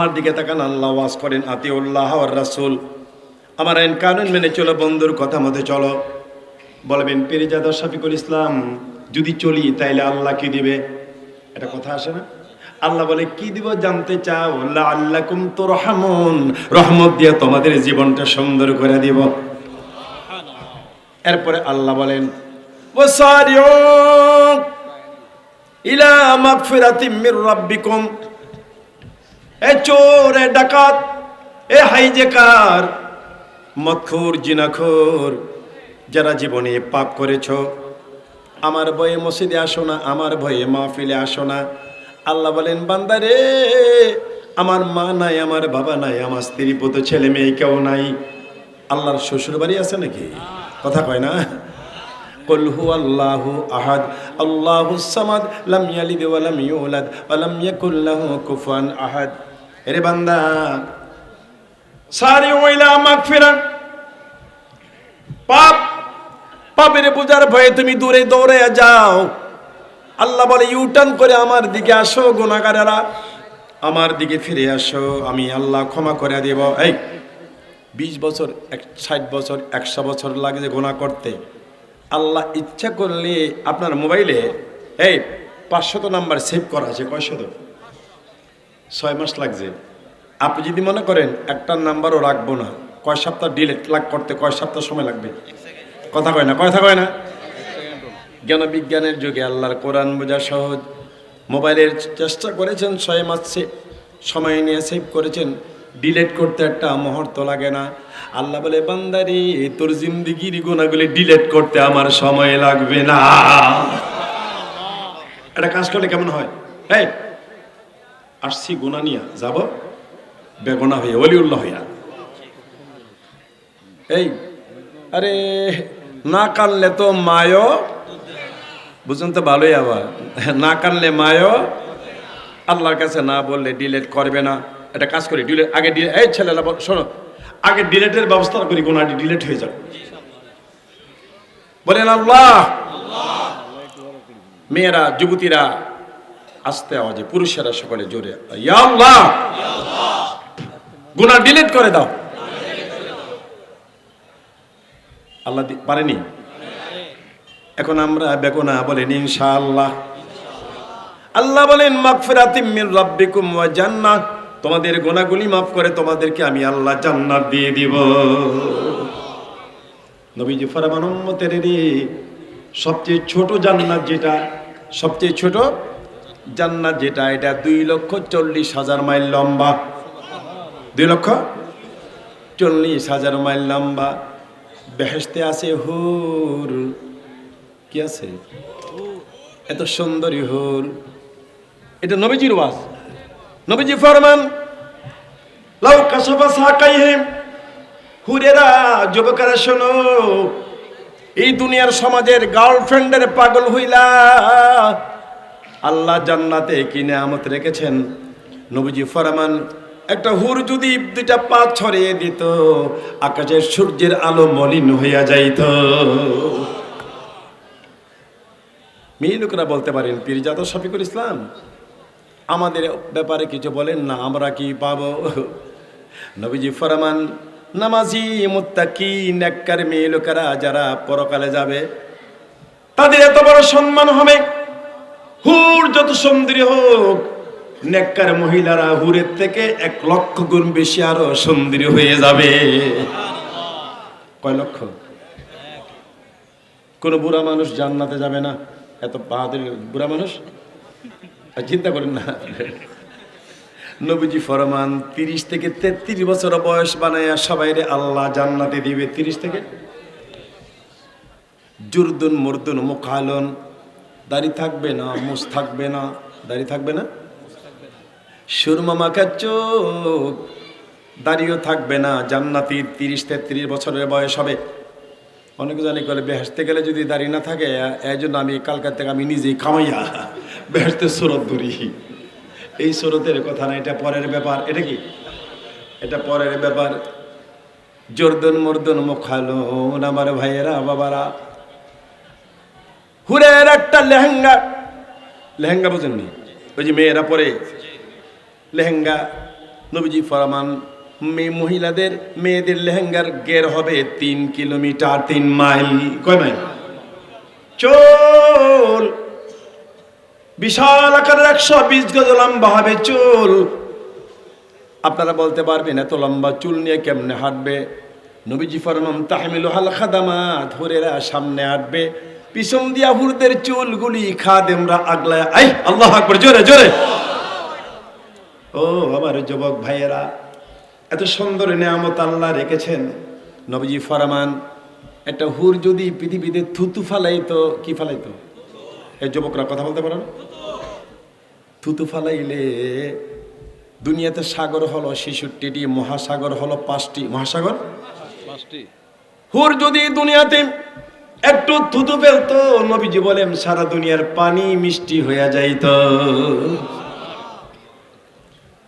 আমার দিকে তাকান, আল্লাহ ওয়াজ করেন, আতিউল্লাহ আর রাসূল। আমার আইন কানুন মেনে চলো বন্ধুর কথা মতে চলো। বলবেন, পেরিজাদা শফিকুল ইসলাম, যদি চলি তাইলে আল্লাহ কি দিবে? এটা কথা আসে না? আল্লাহ বলে, কি দিব জানতে চাও? আল্লাহ কুম তো রহমন রহমত দিয়ে তোমাদের জীবনটা সুন্দর করে দিব। এরপরে আল্লাহ বলেন ইলা মাগফিরাতিম মির রাব্বিকুম। এ চোর এ ডাকাত এ হাইজেকার মৎখুর জিনাখোর যারা জীবনে পাপ করেছ আমার ভয়ে মসজিদে আসো না আমার ভয়ে মাহফিলে আসো না আল্লাহ বলেন বান্দারে আমার মা নাই আমার বাবা নাই আমার স্ত্রী পুত ছেলে মেয়ে কেউ নাই আল্লাহর শ্বশুর বাড়ি আছে নাকি কথা কয় না قل هو الله أحد الله الصمد لم يلد ولم يولد ولم يكن له كفوا أحد এরে বান্দা। সারি ওইলা মাগফিরা পাপ, পাপের পূজার ভয়ে তুমি দূরে দৌড়ে যাও। আল্লাহ বলে, ইউটার্ন করে আমার দিকে আসো গুণাগারেরা আমার দিকে ফিরে আসো, আমি আল্লাহ ক্ষমা করে দেব। এই, বিশ বছর, এক, ষাট বছর, একশো বছর লাগে যে গোনা করতে। আল্লাহ ইচ্ছা করলে আপনার মোবাইলে, এই, পাঁচশত নাম্বার সেভ করা আছে, কয়শত? ছয় মাস লাগছে। আপনি যদি মনে করেন একটা নাম্বারও রাখব না কয় সপ্তাহ ডিলেট লাগ করতে কয় সপ্তাহ সময় লাগবে? কথা কয় না কথা কয় না। জ্ঞান বিজ্ঞানের যুগে আল্লাহর কোরআন বোঝা সহজ। মোবাইলের চেষ্টা করেছেন ছয় মাস সময় নিয়ে সেভ করেছেন। ডিলেট করতে একটা মুহূর্ত লাগে না। আল্লাহ বলে বান্দারি তোর জিন্দিগির গুণাগুলি ডিলেট করতে আমার সময় লাগবে না। এটা কাজ করলে কেমন হয়? এই আসছি গুণা নিয়া যাব, বেগুনা হইয়া অলিউল্লাহ হইয়া। এই, আরে, না কানলে তো মায়ও বুঝুন তো ভালোই আবার, না কানলে মায়ও আল্লাহর কাছে না বললে ডিলেট করবে না। এটা কাজ করি ডিলেট আগে ডিলেট এই বল- শোনো, আগে ডিলেটের ব্যবস্থা করি গোনাটি ডিলেট হয়ে যাবে। বলেন আল্লাহ, মেয়েরা, যুবতীরা আস্তে আওয়াজে পুরুষেরা সকলে জোরে। আল্লাহ! ডিলিট করে দাও। আল্লাহ পারেনি? এখন আমরা বেগুনা বলেন, ইনশাআল্লাহ। আল্লাহ বলেন মাগফিরাতিম মির রাব্বিকুম ওয়া জান্নাত। তোমাদের গুনাহগুলি মাফ করে তোমাদেরকে আমি আল্লাহ জান্নাত দিয়ে দিব। নবীজি ফরমান উম্মতের রে, সবচেয়ে ছোট জান্নাত যেটা, সবচেয়ে ছোট জান্নাত যেটা, এটা দুই লক্ষ চল্লিশ হাজার মাইল লম্বা। দুই লক্ষ চল্লিশ হাজার মাইল লম্বা। বেহেস্তে আছে হুর। কি আছে? এত সুন্দরী হুর। এটা নবীজির ওয়াজ। নবীজি ফরমান, লাউ কাসাফা সাকাইহিম। হুরেরা, যুবকেরা, শোনো, এই দুনিয়ার সমাজের গার্লফ্রেন্ডের পাগল হইলা। আল্লাহ জান্নাতে কি নেয়ামত রেখেছেন? নবীজি ফরমান, একটা হুর যদি দুইটা পা ছড়িয়ে দিত আকাশের সূর্যের আলো মলিন হইয়া যাইত। মেয়ে লোকেরা বলতে পারেন, পীরজাত শফিকুল ইসলাম, আমাদের ব্যাপারে কিছু বলেন না, আমরা কি পাবো? নবীজি ফরমান, নামাজি মুত্তাকি নেককার মেয়ে লোকেরা যারা পরকালে যাবে, তাদের এত বড় সম্মান হবে। হুর যত সুন্দরী হোক, নেককার মহিলারা হুরের থেকে এক লক্ষ গুণ বেশি আরও সুন্দরী হয়ে যাবে। কয় লক্ষ? কোন বুড়া মানুষ জান্নাতে যাবে না? এত বাহাদুর, বুড়া মানুষ? আর চিন্তা করেন না। নবীজি ফরমান, তিরিশ থেকে তেত্রিশ বছর বয়স বানাইয়া সবাই আল্লাহ জান্নাতে দিবে। তিরিশ থেকে? জুরদুন, মুরদুন, মুখালন দাড়ি থাকবে না মুস থাকবে না। দাড়ি থাকবে না? সুরমা মাখা চোখ, দাড়িও থাকবে না। জান্নাতি তিরিশ তেত্রিশ বছরের বয়স হবে। অনেকে জানি করে বেহেসতে গেলে যদি দাড়ি না থাকে এই জন্য আমি কালকার থেকে আমি নিজেই কামাইয়া বেহেসতে সুরত ধরি। এই সুরতের কথা না, এটা পরের ব্যাপার। এটা কি? এটা পরের ব্যাপার। জর্দন মর্দন মুখালো আমার ভাইয়েরা, বাবারা। হুরের একটা লেহেঙ্গা। লেহেঙ্গা বুঝেননি? ওই যে মেয়েরা পরে। লেহেঙ্গা, নবীজি ফরমান মেয়ে মহিলাদের, মেয়েদের লেহেঙ্গার গের হবে তিন কিলোমিটার, তিন মাইল। কয় মাইল? চুল। বিশাল আকারের একশো বিশ গজ লম্বা হবে চুল। আপনারা বলতে পারবেন এত লম্বা চুল নিয়ে কেমনে হাঁটবে? নবীজি ফরমাম তাহমিল হাল খাদামাত, হুরেরা সামনে হাঁটবে। পিছন দিয়া হুরদের চুলগুলি খাদেমরা আগলায়। আই, আল্লাহ আকবর, জোরে জোরে। ও, আমার যুবক ভাইয়েরা, এত সুন্দর নিয়ামত আল্লাহ রেখেছেন। নবীজি ফরমান, একটা হুর যদি পৃথিবীতে থুতু ফালাইতো, কি ফালাইতো? এই যুবকরা কথা বলতে পারেন থুতু ফালাইলে দুনিয়াতে সাগর হলো ছেষট্টিটি, মহাসাগর হলো পাঁচটি। মহাসাগর? পাঁচটি। হুর যদি দুনিয়াতে একটু থুতু ফেলতো, নবীজি বলেন, সারা দুনিয়ার পানি মিষ্টি হইয়া যাইত।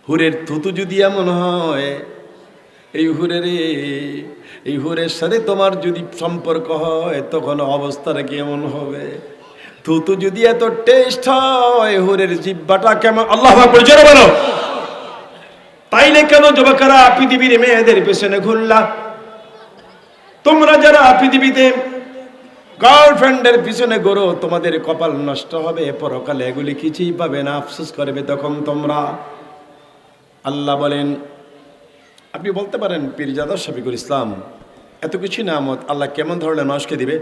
হুরের থুতু যদি এমন হয়, এই হুরের এই হুরের সাথে তোমার যদি সম্পর্ক হয়, তখন অবস্থাটা কেমন হবে? থুতু যদি এত টেস্ট হয়, হুরের জিব্বাটা কেমন আল্লাহ বলো। তাইলে কেন যুবকেরা পৃথিবীর মেয়েদের পেছনে ঘুরলা? তোমরা যারা পৃথিবীতে গার্লফ্রেন্ডের পিছনে গড়ো, তোমাদের কপাল নষ্ট হবে পরকালে এগুলি কিছুই পাবে না, আফসোস করবে তখন তোমরা। আল্লাহ বলেন, আপনি বলতে পারেন, পীরজাদা শফিকুল ইসলাম, এত কিছু নামত আল্লাহ কেমন ধরনের মানুষকে দিবে?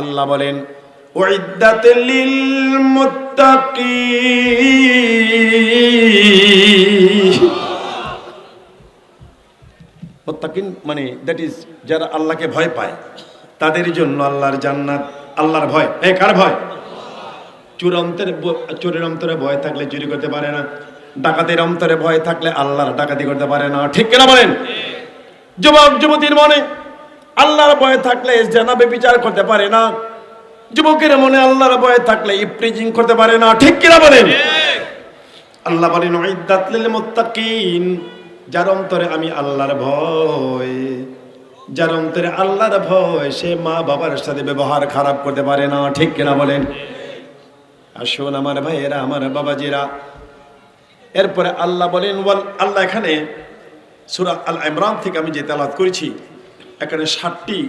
আল্লাহ বলেন মানে দ্যাট ইজ যারা আল্লাহকে ভয় পায়। তাদের জন্য আল্লাহর জান্নাত, আল্লাহর ভয়। এ কার ভয়? চোর অন্তরে চোরের অন্তরে ভয় থাকলে চুরি করতে পারে না। ডাকাতের অন্তরে ভয় থাকলে আল্লাহর ডাকাতি করতে পারে না। ঠিক কিনা বলেন? যুবক, যুবতীর মনে আল্লাহর ভয় থাকলে জানাবে বিচার করতে পারে না। যুবকের মনে আল্লাহর ভয় থাকলে ইপ্রিজিং করতে পারে না। ঠিক কিনা বলেন? আল্লাহ বলেন মুত্তাকিন যার অন্তরে আমি আল্লাহর ভয়। যার অন্তরে আল্লাহর ভয়, সে মা বাবার সাথে ব্যবহার খারাপ করতে পারে না, ঠিক কিনা বলেন? আসুন আমার ভাইয়েরা, আমার বাবাজিরা। এরপরে আল্লাহ বলেন, ওয়াল আল্লাহ এখানে সুরা আল ইমরান থেকে আমি যে তেলাত করেছি, এখানে ষাটটি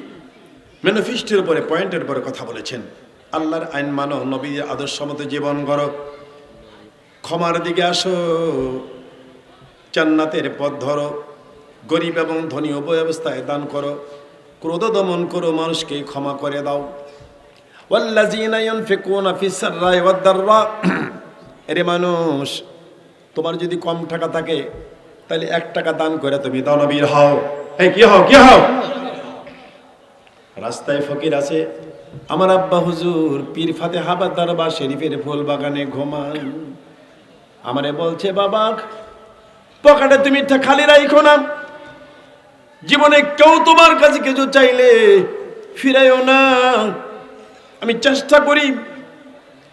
ম্যানিফেস্টের উপরে পয়েন্টের উপরে কথা বলেছেন। আল্লাহর আইন মানো, নবীর আদর্শ মতো জীবন করো। ক্ষমার দিকে আসো, জান্নাতের পথ ধরো। গরিব এবং ধনী উভয় অবস্থায় দান করো। ক্রোধ দমন করো, মানুষকে ক্ষমা করে দাও। এরে মানুষ, তোমার যদি কম টাকা থাকে, তাহলে এক টাকা দান করে তুমি দানবীর হও। কি হও কি হও? রাস্তায় ফকির আছে। আমার আব্বা হুজুর, পীর ফাতে হাবার দরবার শরীফের ফুল বাগানে ঘুমান। আমারে বলছে বাবা পকেটে তুমি খালি রাইখো না। জীবনে কেউ তোমার কাছে কিছু চাইলে ফিরাইও না। আমি চেষ্টা করি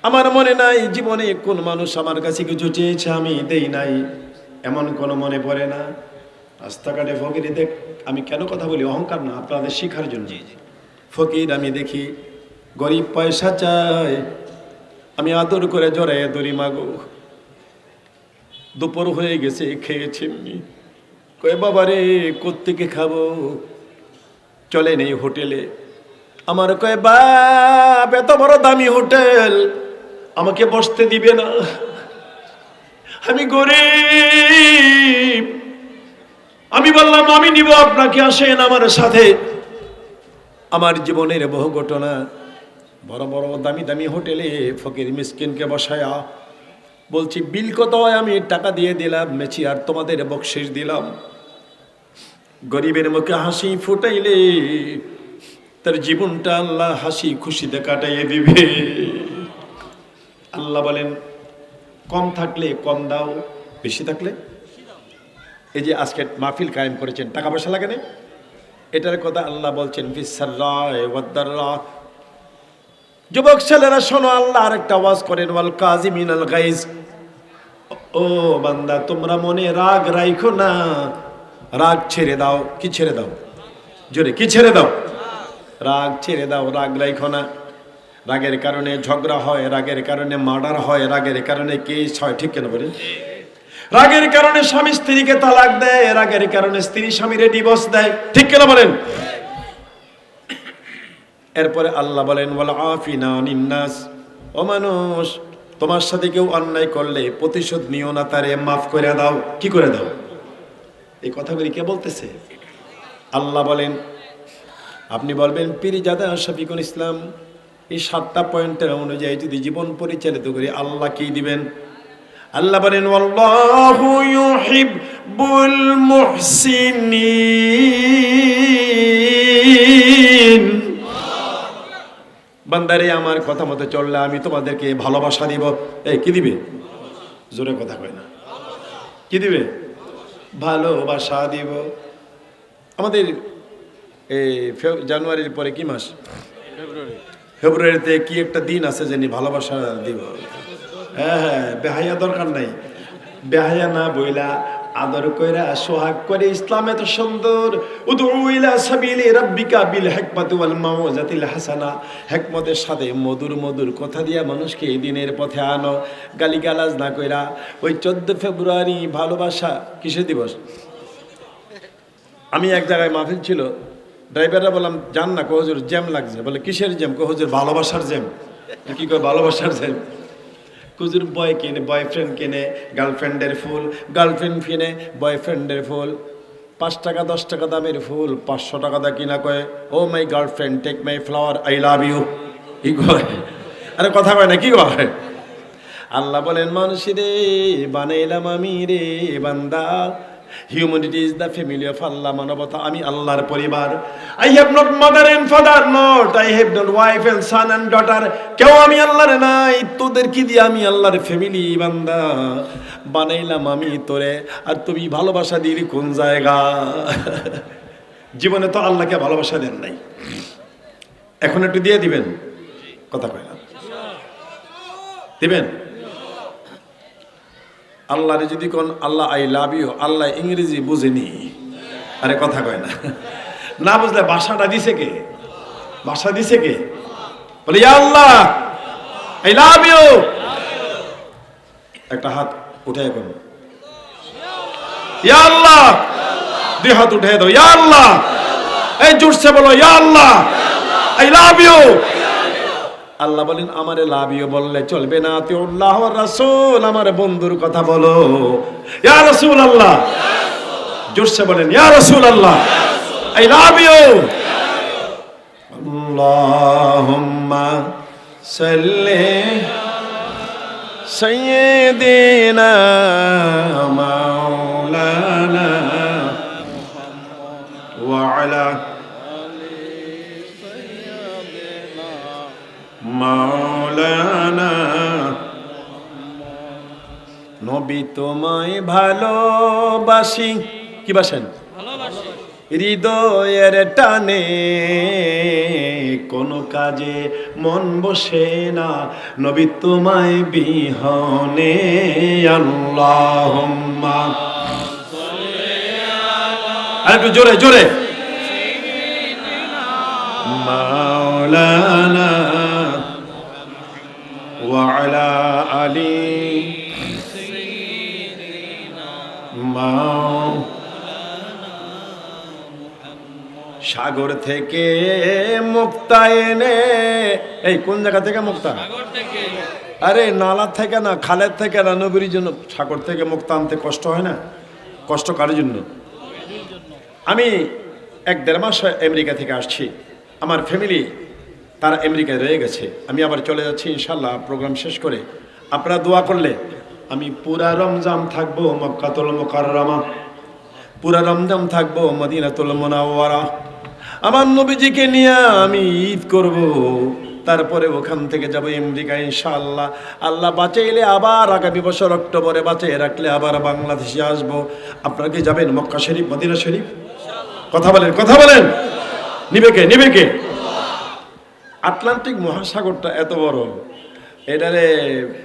আমার মনে নাই জীবনে কোন মানুষ আমার কাছে কিছু চেয়েছে আমি দেই নাই। এমন কোনো মনে পড়ে না। রাস্তাঘাটে ফকির দেখ আমি কেন কথা বলি? অহংকার না আপনাদের শিখার জন্য। ফকির আমি দেখি গরিব পয়সা চায় আমি আদর করে জড়াই দড়ি মাগো দুপুর হয়ে গেছে খেয়েছেননি কয়ে বাবা রে কোত্থেকে খাব? চলে নেই হোটেলে। আমার কয়ে, বাপ, এত বড় দামি হোটেল, আমাকে বসতে দিবে না। আমি গরিব। আমি বললাম, আমি নিব আপনাকে, আসেন আমার সাথে। আমার জীবনের বহু ঘটনা, বড় বড় দামি দামি হোটেলে ফকির মিসকিনকে বসায়া বলছি, বিল কত হয়? আমি টাকা দিয়ে দিলাম মেছি আর তোমাদের বকশিস দিলাম। গরিবের মুখে হাসি ফুটাইলে তার জীবনটা আল্লাহ হাসি খুশিতে কাটাইয়ে দিবে। আল্লাহ বলেন, কম থাকলে কম দাও, বেশি থাকলে? এই যে আজকে মাহফিল কায়েম করেছেন, টাকা পয়সা লাগে না এটার কথা আল্লাহ বলছেন যুবক ছেলেরা, শোনো, আল্লাহ আরেকটা আওয়াজ করেন ওয়াল কাজিমিন আল গাইজ। ও বান্দা, তোমরা মনে রাগ রাইখো না। রাগ ছেড়ে দাও, কি ছেড়ে দাও? জোরে, কি ছেড়ে দাও? রাগ ছেড়ে দাও, রাগ রাইখো না। রাগের কারণে ঝগড়া হয়, রাগের কারণে মার্ডার হয়, রাগের কারণে কেস হয়, ঠিক কেন বলেন? রাগের কারণে স্বামী স্ত্রীকে তালাক দেয়, রাগের কারণে স্ত্রী স্বামীরে ডিভোর্স দেয়, ঠিক কেন বলেন? এরপরে আল্লাহ বলেন, ওয়াল আফিনা নিন্নাস। ও মানুষ, তোমার সাথে কেউ অন্যায় করলে প্রতিশোধ নিও না তারে, মাফ করে দাও। কি করে দাও? এই কথাগুলি কে বলতেছে? আল্লাহ বলেন, আপনি বলবেন, পিরিজাদা শফিকুল ইসলাম, এই সাতটা পয়েন্টের অনুযায়ী যদি জীবন পরিচালিত করি, আল্লাহ কি দিবেন? আল্লাহ বলেন বান্দারে, আমার কথা মতো চললে আমি তোমাদেরকে ভালোবাসা দিব। এই, কি দিবে? জোরে কথা কয় না। কি দিবে? ভালোবাসা দিব। আমাদের জানুয়ারির পরে কি মাস? ফেব্রুয়ারিতে কি একটা দিন আছে জানি ভালোবাসা দিব। হ্যাঁ হ্যাঁ বেহাইয়া দরকার নাই। বেহাইয়া না বইলা আদর কইরা সোহাগ করে, ইসলাম এত সুন্দর। উদউ ইলা সাবিলি রাব্বিকা বিল হিকমাতি ওয়াল মাউযাতিল হাসানা। হিকমতের সাথে মধুর মধুর কথা দিয়া মানুষকে এই দিনের পথে আনো। গালিগালাজ না কইরা, ওই চোদ্দ ফেব্রুয়ারি ভালোবাসা কিসের দিবস? আমি এক জায়গায় মাহফিল ছিল। ড্রাইভাররা বললাম জান না কহজুর জ্যাম লাগছে। বলে, কিসের জ্যাম? কহজুর ভালোবাসার জ্যাম। কি কয়, ভালোবাসার জ্যাম? কুজুর বয় কিনে বয়ফ্রেন্ড কিনে গার্লফ্রেন্ডের ফুল গার্লফ্রেন্ড কিনে বয়ফ্রেন্ডের ফুল। পাঁচ টাকা, দশ টাকা দামের ফুল, পাঁচশো টাকা দা কিনা কয়ে, ও my girlfriend take my flower I love you কি কয়? আরে কথা কয় না, কি কয়? আল্লাহ বলেন, মানুষ রে, বানাইলাম আমি রে, বান্দা। Humanity is the family of Allah মানবতা আমি আল্লাহর পরিবার। I have not mother and father not I have not wife and son and daughter কেউ আমি আল্লাহর নাই, তোদের কি দিয়ে আমি আল্লাহর ফ্যামিলি বান্দা? বানাইলাম আমি তোরে, আর তুমি ভালোবাসা দিলি কোন জায়গা? জীবনে তো আল্লাহকে ভালোবাসা দেন নাই। এখন একটু দিয়ে দিবেন। কথা কয় দিবেন? আল্লাহরে যদি কোন, আল্লাহ আই লাভ ইউ আল্লাহ ইংরেজি বুঝেনি। আরে কথা কয় না। না বুঝলে ভাষাটা দিছে কে? ভাষা দিছে কে? বলে, ইয়া আল্লাহ আই লাভ ইউ একটা হাত উঠে এখন ইয়া আল্লাহ, দুই হাত উঠে দাও। ইয়া আল্লাহ, এই জোরসে বলো, ইয়া আল্লাহ আই লাভ ইউ আল্লাহ বলেন, আমারে লাভিও বললে চলবে না। আল্লাহ রাসূল, আমার বন্ধুর কথা বলো। ইয়া রাসূল আল্লাহ জোরসে বলেন, ইয়া রাসূল আল্লাহ আই লাভ ইউ। আল্লাহুম্মা সাল্লি সাইয়্যিদিনা মাওলানা ওয়া আলা মাওলানা। নবী তোমায় ভালোবাসি। কি বাসেন হৃদয়ের টানে কোনো কাজে মন বসে না। নবী তোমায় বিহনে আল্লাহুম্মা। আর একটু জোরে জোরে। মাওলানা সাগর থেকে মুক্তা এনে এই কোন জায়গা থেকে মুক্তা? আরে নালা থেকে না খালের থেকে না নবীর জন্য। সাগর থেকে মুক্তা আনতে কষ্ট হয় না? কষ্ট কার জন্য? আমি এক দেড় মাস আমেরিকা থেকে আসছি। আমার ফ্যামিলি তারা আমেরিকায় রয়ে গেছে। আমি আবার চলে যাচ্ছি ইনশাল্লাহ প্রোগ্রাম শেষ করে। আপনারা দোয়া করলে আমি পুরা রমজান থাকব মক্কাতুল মোকাররমা। পুরা রমজান থাকব মদিনাতুল মোনাওয়ারা। আমার নবীজিকে নিয়ে আমি ঈদ করব। তারপরে ওখান থেকে যাব আমেরিকা, ইনশাআল্লাহ। আল্লাহ বাঁচাইলে আবার আগামী বছর অক্টোবরে বাঁচিয়ে রাখলে আবার বাংলাদেশে আসব। আপনারা কি যাবেন মক্কা শরীফ, মদিনা শরীফ? কথা বলেন কথা বলেন। নিবে কে নিবে কে? আটলান্টিক মহাসাগরটা এত বড়, এটারে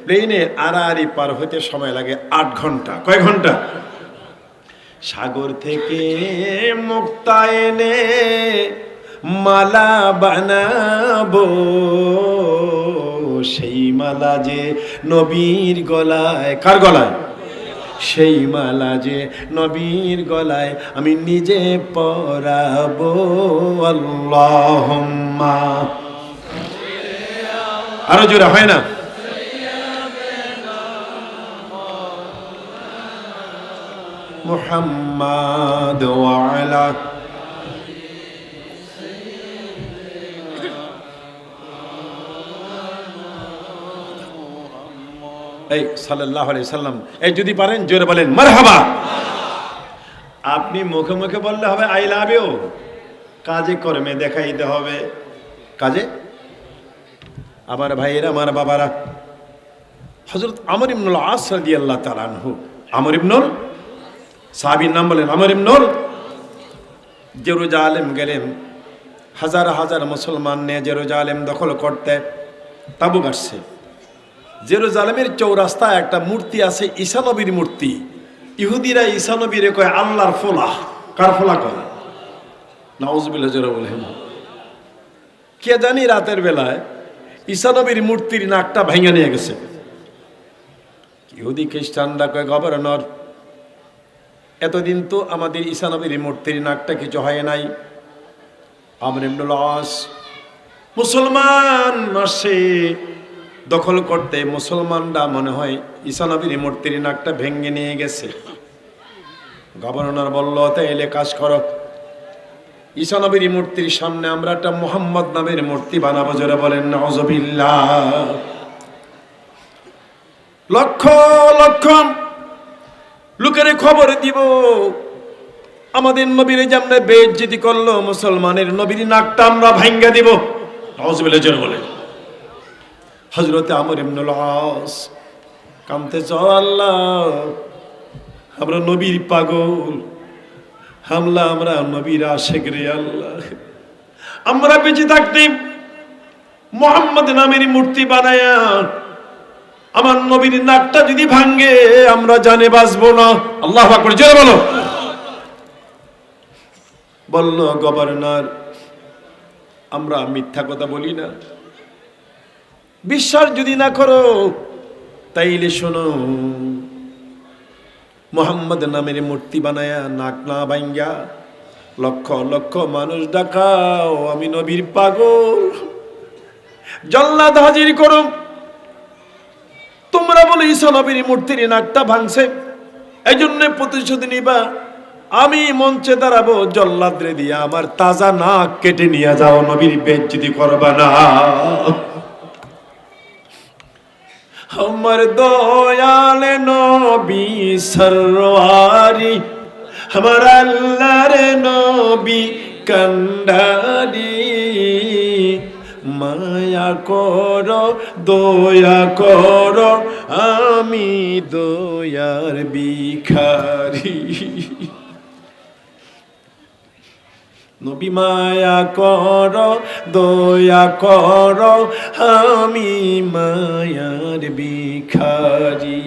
প্লেনে আড়াআড়ি পার হইতে সময় লাগে আট ঘণ্টা। কয় ঘণ্টা? সাগর থেকে মুক্তা এনে মালা বানাবো। সেই মালা যে নবীর গলায়, কার গলায়? সেই মালা যে নবীর গলায় আমি নিজে পরাবো। আল্লাহুম্মা। আরও জোরে হয় না? মুহাম্মাদ ওয়ালা এই সাল্লাহ সাল্লাম, এই যদি পারেন, জোরে বলেন, মারহাবা। আপনি মুখে মুখে বললে হবে, আই লাভ ইউ। কাজে কর্মে দেখাইতে হবে। কাজে? আমার ভাইয়েরা, আমার বাবারা হজরত আমর ইবনুল আসরাদি আল্লাহ তালানহু আমর ইবনুল সাহাবির নাম বলেন আমর ইবনুল জেরুজালেম গেলেন হাজার হাজার মুসলমান নিয়ে জেরুজালেম দখল করতে তাবু গাছছে জেরুজালেমের চৌরাস্তায় একটা মূর্তি আছে ঈশানবীর মূর্তি। ইহুদিরা ঈশানবীর কয়, আল্লাহর ফোলা। কার ফোলা কয়? নাউজবিল্লা জোরে কে জানি রাতের বেলায় ঈশানবীর মূর্তির নাকটা ভেঙে নিয়ে গেছে। ইহুদি খ্রিস্টানরা কয়, গভর্নর এতদিন তো আমাদের ঈশানবীর মূর্তির নাকটা কিছু হয় নাই। আমর মুসলমান আসে দখল করতে মুসলমানরা মনে হয় ঈশানবীর মূর্তির নাকটা ভেঙে নিয়ে গেছে। গভর্নর বলল, তাইলে কাজ করো। ঈশানবীর মূর্তির সামনে আমরা একটা মোহাম্মদ নামের মূর্তি বানাবো, জোরে বলেন নজবিল্লাহ লক্ষ লক্ষ লোকের খবর দিব। আমাদের নবীর যেমন বেজ্জিতি করল, মুসলমানের নবীর নাকটা আমরা ভাঙ্গা দিব। নজবিল্লাহ জোরে বলেন। হজরতে আমর ইবনুল আস কামতে আল্লাহ, আমরা নবীর পাগল, হামলা আমরা নবীর আশেক রে আল্লাহ। আমরা বেঁচে থাকতে মোহাম্মদ নামের মূর্তি বানায়া আমার নবীর নাকটা যদি ভাঙ্গে আমরা জানে বাঁচবো না। আল্লাহ করে জোরে বলো। বলল, গভর্নর, আমরা মিথ্যা কথা বলি না। বিশ্বাস যদি না করো, তাইলে শোনো, মোহাম্মদ নামের মূর্তি বানায়া নাক না ভাঙ্গা, লক্ষ লক্ষ মানুষ ডাকাও আমি নবীর পাগল। জল্লাদ হাজির করো তোমরা বলে ঈশা নবীর মূর্তির নাকটা ভাঙছে। এই জন্য প্রতিশোধ নিবা। আমি মঞ্চে দাঁড়াবো, জল্লাদ্রে দিয়া আমার তাজা নাক কেটে নিয়ে যাও, নবীর বেজ্জিতি করবা না। আমার দয়াল নবী সরওয়ারি আমার আল্লাহর নবী কন্ডারি। মায়া কর, দয়া কর, আমি দয়ার বিখারি নবী মায়া কর, দয়া কর, আমি মায়ার বিখারি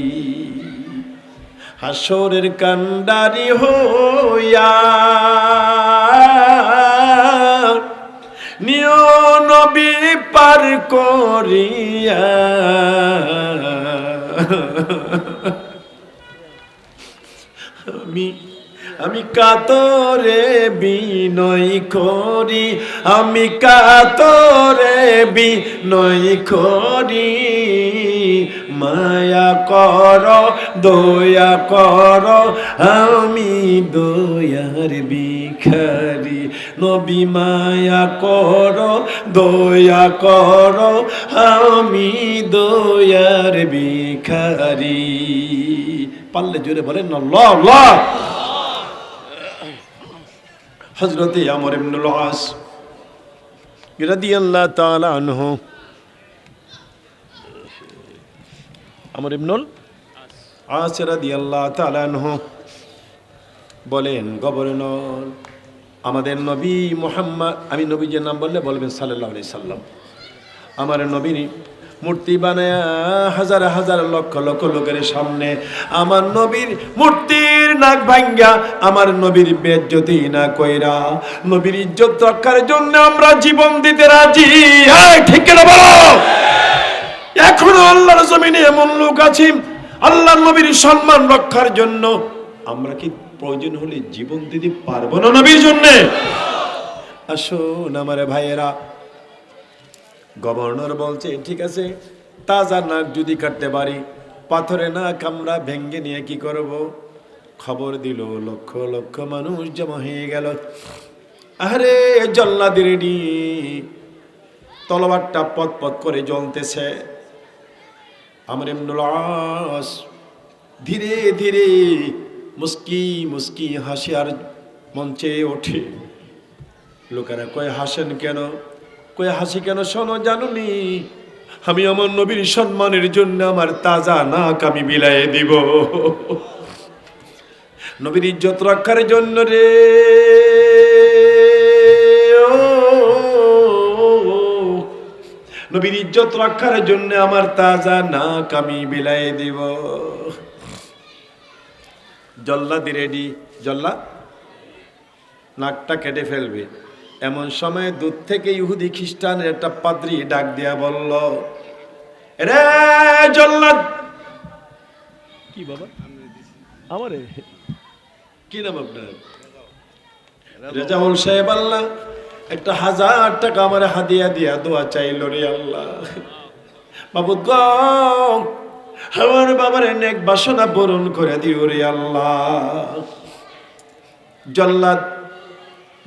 হাসরের কান্ডারি হইয়া পার করিয়া। আমি আমি কাতরে বিনয় করি, আমি কাতরে বিনয় করি। মায়া কর, দয়া কর, আমি দয়ার বিখারি নবী মায়া কর, দয়া কর, আমি দয়ার বিখারি পারলে জোরে বলেন না ল হজরতে আমর ইবনুল আস রাদিয়াল্লাহু তাআলা আনহু। আমর ইবনুল আস রাদিয়াল্লাহু তাআলা আনহু বলেন, গভর্নর আমাদের নবী মোহাম্মদ, আমি নবীজের নাম বললে বলবেন সাল্লাল্লাহু আলাইহি সাল্লাম। আমার নবীর মূর্তি বানায় হাজার হাজার লক্ষ লক্ষ লোকের সামনে আমার নবীর মূর্তির নাক ভাঙ্গা, আমার নবীর বেজ্জতি না কইরা, নবীর ইজ্জত রক্ষার জন্য আমরা জীবন দিতে রাজি। হ্যাঁ ঠিক না বলো? এখনও আল্লাহর জমিনে এমন লোক আছে আল্লাহ নবীর সম্মান রক্ষার জন্য আমরা কি প্রয়োজন হলে জীবন দিতে পারব না নবীর জন্য। আসুন আমার ভাইয়েরা। গভর্নর বলছে, ঠিক আছে, তাজা নাক যদি কাটতে পারি পাথরে নাক আমরা ভেঙ্গে নিয়ে কি করব? খবর দিল, লক্ষ লক্ষ মানুষ জমা হয়ে গেল। আরে জল্লাদের তলবারটা পথ পথ করে জ্বলতেছে। আমার ধীরে ধীরে মুস্কি মুস্কি হাসি আর মঞ্চে ওঠে। লোকেরা কয়, হাসেন কেন? কয়, হাসি কেন? শোনো, জানুনি, আমি আমার নবীর সম্মানের জন্য আমার তাজা নাক আমি বিলায়ে দিব। নবীর ইজ্জত রক্ষার জন্য রে। নবীর ইজ্জত রক্ষার জন্য আমার তাজা নাক আমি বিলায়ে দিব। জল্লাদি রেডি। জল্লা? নাকটা কেটে ফেলবে। এমন সময় দূর থেকে ইহুদি খ্রিস্টানের একটা পাদ্রি ডাক দিয়া বলল রে জল্লাদ কি বাবা? আমারে? কি নাম আপনার? রেজাউল সাহেব আল্লাহ একটা হাজার টাকা আমার হাদিয়া দিয়া দোয়া চাইল রে আল্লাহ। বাবু গ আমার বাবার নেক বাসনা পূরণ করে দিও রে আল্লাহ। জল্লাদ,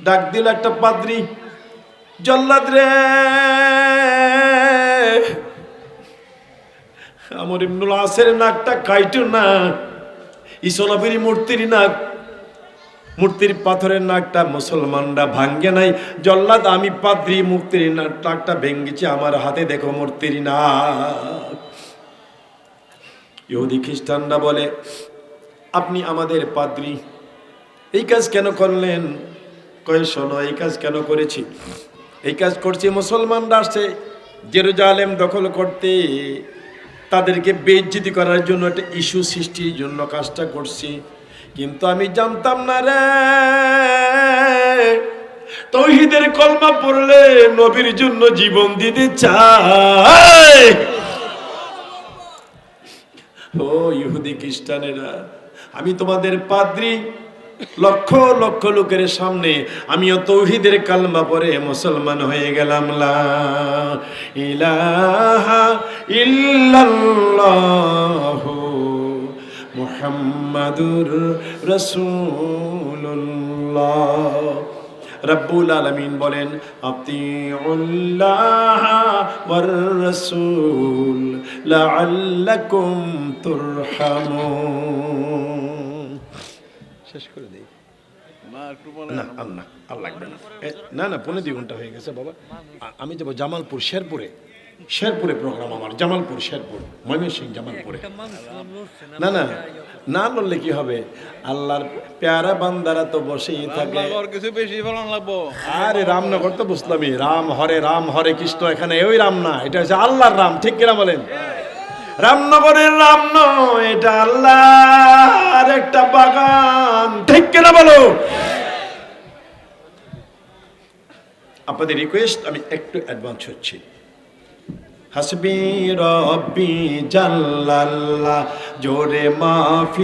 ডাক দিল একটা পাদ্রি। জল্লাদ রে। আমার ইবনুল আসের নাকটা কাইটো না ইসলাফেরি মূর্তির নাক। মূর্তির পাথরের নাকটা মুসলমানরা ভাঙ্গে নাই। জল্লাদ, আমি পাদ্রি, মূর্তির না- নাকটা ভেঙ্গেছি, আমার হাতে দেখো মূর্তির নাক। ইহুদি খ্রিস্টানরা বলে, আপনি আমাদের পাদ্রি। এই কাজ কেন করলেন? কয়ে, শোনো, এই কাজ কেন করেছি? এই কাজ করছি মুসলমানরা আসছে জেরুজালেম দখল করতে। তাদেরকে বেজ্জিতি করার জন্য একটা ইস্যু সৃষ্টির জন্য কাজটা করছি। কিন্তু আমি জানতাম না রে, তৌহিদের কলমা পড়লে নবীর জন্য জীবন দিতে চায় ও ইহুদি খ্রিস্টানেরা, আমি তোমাদের পাদ্রি। লক্ষ লক্ষ লোকের সামনে আমিও তৌহিদের কালমা পরে মুসলমান হয়ে গেলাম। লা ইলাহা রব্বুল আলমিন বলেন আতিউল্লাহ রসুল রাসূল লাআল্লাকুম তুরহামুন। শেষ করে দিই। না আল্লাহ আল্লাহ লাগবে না। না না পনেরো দুই ঘণ্টা হয়ে গেছে বাবা। আমি যাব জামালপুর শেরপুরে। শেরপুরে প্রোগ্রাম আমার জামালপুর শেরপুর ময়মনসিং জামালপুরে। না না না লড়লে কি হবে? আল্লাহর পেয়ারা বান্দারা তো বসেই থাকে। কিছু বেশি ফলন লাগবো। আরে রামনগর তো বুঝলামই রাম হরে রাম হরে কৃষ্ণ এখানে ওই রাম না এটা হচ্ছে আল্লাহর রাম ঠিক কিনা বলেন? রামনগরের রাম নয় এটা আল্লাহর একটা বাগান ঠিক কিনা বলো? আপনাদের রিকোয়েস্ট আমি একটু অ্যাডভান্স হচ্ছি। হাসবি রব্বি জাল্লাল্লাহ জোরে মাফি